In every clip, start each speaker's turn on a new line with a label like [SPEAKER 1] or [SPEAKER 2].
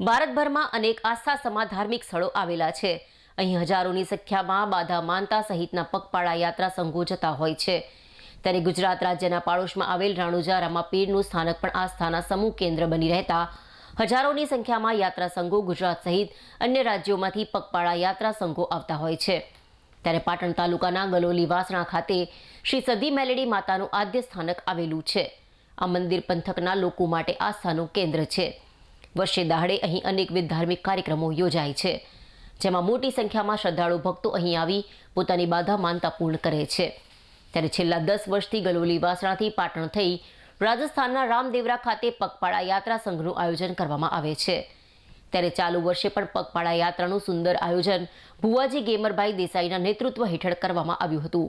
[SPEAKER 1] ભારતભરમાં અનેક આસ્થા સમા ધાર્મિક સ્થળો આવેલા છે. અહીં હજારોની સંખ્યામાં બાધા માનતા સહિતના પગપાળા યાત્રા સંઘો જતા હોય છે. ત્યારે ગુજરાત રાજ્યના પાડોશમાં આવેલ રાણુજા રામાપીરનું સ્થાનક પણ આસ્થાના સમૂહ કેન્દ્ર બની રહેતા હજારોની સંખ્યામાં યાત્રા સંઘો ગુજરાત સહિત અન્ય રાજ્યોમાંથી પગપાળા યાત્રા સંઘો આવતા હોય છે. ત્યારે પાટણ તાલુકાના ગલોલી વાસણા ખાતે શ્રી સદી મેલેડી માતાનું આદ્ય સ્થાનક આવેલું છે. આ મંદિર પંથકના લોકો માટે આસ્થાનું કેન્દ્ર છે. વર્ષે દહાડે અહીં અનેકવિધ ધાર્મિક કાર્યક્રમો યોજાય છે, જેમાં મોટી સંખ્યામાં શ્રદ્ધાળુ ભક્તો અહીં આવી પોતાની બાધા માનતા પૂર્ણ કરે છે. ત્યારે છેલ્લા દસ વર્ષથી ગલોલી વાસણાથી પાટણ થઈ રાજસ્થાનના રામદેવરા ખાતે પગપાળા યાત્રા સંઘનું આયોજન કરવામાં આવે છે. ત્યારે ચાલુ વર્ષે પણ પગપાળા યાત્રાનું સુંદર આયોજન ભુવાજી ગેમરભાઈ દેસાઈના નેતૃત્વ હેઠળ કરવામાં આવ્યું હતું.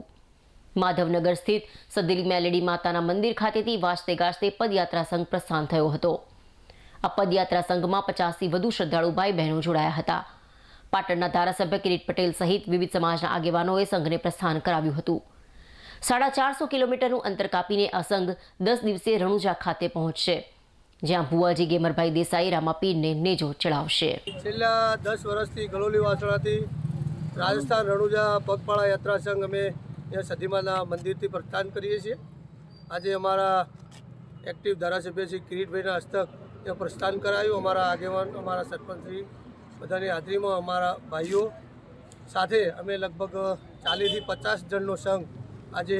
[SPEAKER 1] માધવનગર સ્થિત સદીલી મેલેડી માતાના મંદિર ખાતેથી વાંચતે ગાજતે પદયાત્રા સંઘ પ્રસ્થાન થયો હતો. આ પદયાત્રા સંઘમાં પચાસથી વધુ શ્રદ્ધાળુ ભાઈ બહેનો જોડાયા હતા. પાટણના ધારાસભ્ય કિરીટ પટેલ સહિત વિવિધ સમાજના આગેવાનોએ સંઘને પ્રસ્થાન કરાવ્યું હતું. સાડા ચારસો કિલોમીટરનું અંતર કાપીને આ સંઘ દસ દિવસે રણુજા ખાતે પહોંચશે, જ્યાં ભુવાજી ગેમરભાઈ દેસાઈ રામાપીરને નેજો ચડાવશે.
[SPEAKER 2] છેલ્લા દસ વર્ષથી ગલોલી વાસણાથી રાજસ્થાન રણુજા પગપાળા યાત્રા સંઘ અમે અહીંયા સદીમાના મંદિરથી પ્રસ્થાન કરીએ છીએ. આજે અમારા એક્ટિવ ધારાસભ્ય શ્રી કિરીટભાઈના હસ્તક ત્યાં પ્રસ્થાન કરાયું. અમારા આગેવાન, અમારા સરપંચશ્રી, બધાની હાજરીમાં અમારા ભાઈઓ સાથે અમે લગભગ ચાલીસથી પચાસ જણનો સંઘ આજે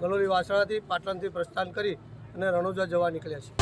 [SPEAKER 2] ગલોલી વાસણાથી પાટણથી પ્રસ્થાન કરી અને રણોજા જવા નીકળ્યા છીએ.